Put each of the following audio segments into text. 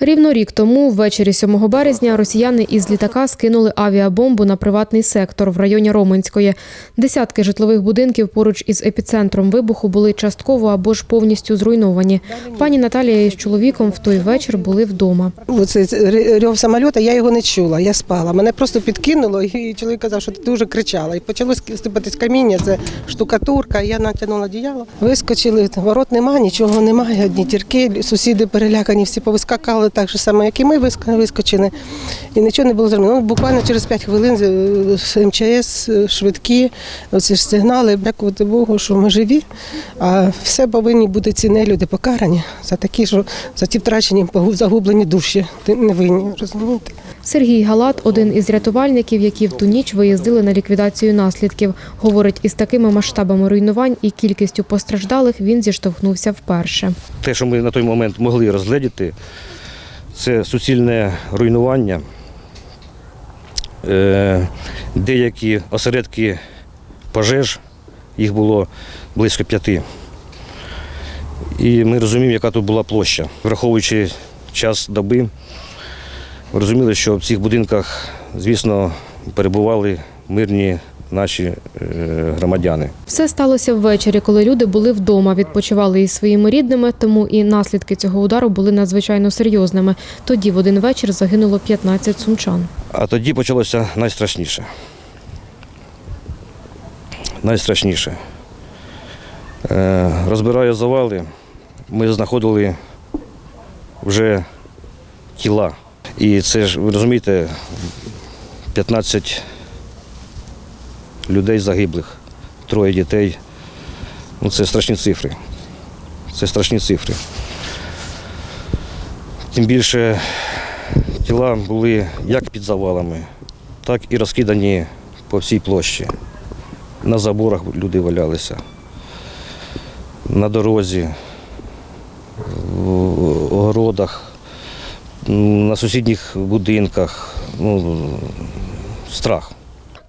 Рівно рік тому, ввечері 7 березня, росіяни із літака скинули авіабомбу на приватний сектор в районі Роменської. Десятки житлових будинків поруч із епіцентром вибуху були частково або ж повністю зруйновані. Пані Наталія із чоловіком в той вечір були вдома. Оцей рьов самоліта, я його не чула, я спала. Мене просто підкинуло, і чоловік казав, що ти дуже кричала. І почало сипатись каміння, це штукатурка, я натягнула одіяло. Вискочили, ворот немає, нічого немає, одні тірки, сусіди перелякані, всі повискакали так же само, як і ми вискочили. І нічого не було зроблено. Ну, буквально через 5 хвилин е, МЧС, е, швидкі, оці ж сигнали, дякувати Богу, що ми живі. А все повинні бути ці люди покарані за такі, що за ті втрачені загублені душі. Ти невинні, розумієте? Сергій Галат один із рятувальників, які в ту ніч виїздили на ліквідацію наслідків. Говорить, із такими масштабами руйнувань і кількістю постраждалих він зіштовхнувся вперше. Те, що ми на той момент могли розгледіти, це суцільне руйнування. Е, Деякі осередки пожеж, їх було близько п'яти. І ми розуміємо, яка тут була площа. Враховуючи час доби, розуміли, що в цих будинках, звісно, перебували мирні наші е, громадяни. Все сталося ввечері, коли люди були вдома, відпочивали із своїми рідними, тому і наслідки цього удару були надзвичайно серйозними. Тоді в один вечір загинуло 15 сумчан. А тоді почалося найстрашніше. Найстрашніше. Е, розбираю завали, ми знаходили вже тіла. І це ж, ви розумієте, 15 людей загиблих, троє дітей. Ну, це страшні цифри. Це страшні цифри. Тим більше тіла були як під завалами, так і розкидані по всій площі. На заборах люди валялися, на дорозі, в огородах, на сусідніх будинках. Ну, страх.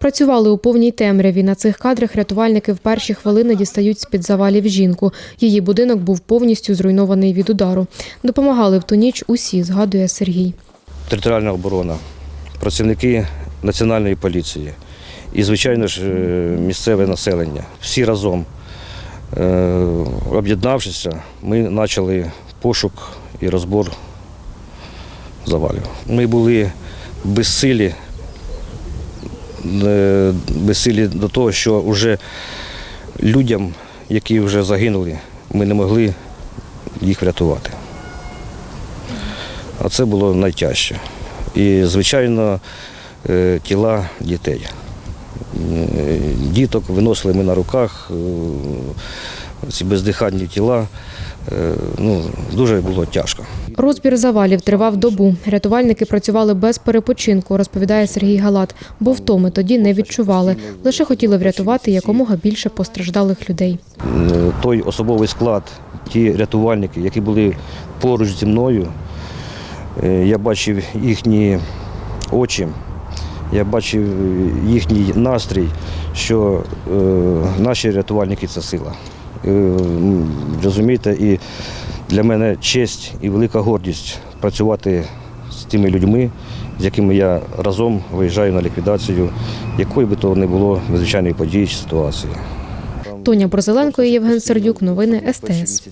Працювали у повній темряві. На цих кадрах рятувальники в перші хвилини дістають з-під завалів жінку. Її будинок був повністю зруйнований від удару. Допомагали в ту ніч усі, згадує Сергій. територіальна оборона, працівники національної поліції і, звичайно ж, е, місцеве населення. Всі разом, е, об'єднавшися, ми почали пошук і розбор завалів. Ми були безсилі, безсилі до того, що вже людям, які вже загинули, ми не могли їх врятувати. А це було найтяжче. І, звичайно, е, тіла дітей. Е, Діток виносили ми на руках, е, ці бездиханні тіла. Е, Ну, дуже було тяжко. Розбір завалів тривав добу. Рятувальники працювали без перепочинку, розповідає Сергій Галат, бо втоми тоді не відчували. Лише хотіли врятувати якомога більше постраждалих людей. Е, Той особовий склад, ті рятувальники, які були поруч зі мною, е, я бачив їхні очі, я бачив їхній настрій, що е, наші рятувальники це сила. Е, м, Розумієте, і для мене честь і велика гордість працювати з тими людьми, з якими я разом виїжджаю на ліквідацію, якої би то не було надзвичайної події чи ситуації. Тоня Борзеленко і Євген Сердюк. Новини СТС.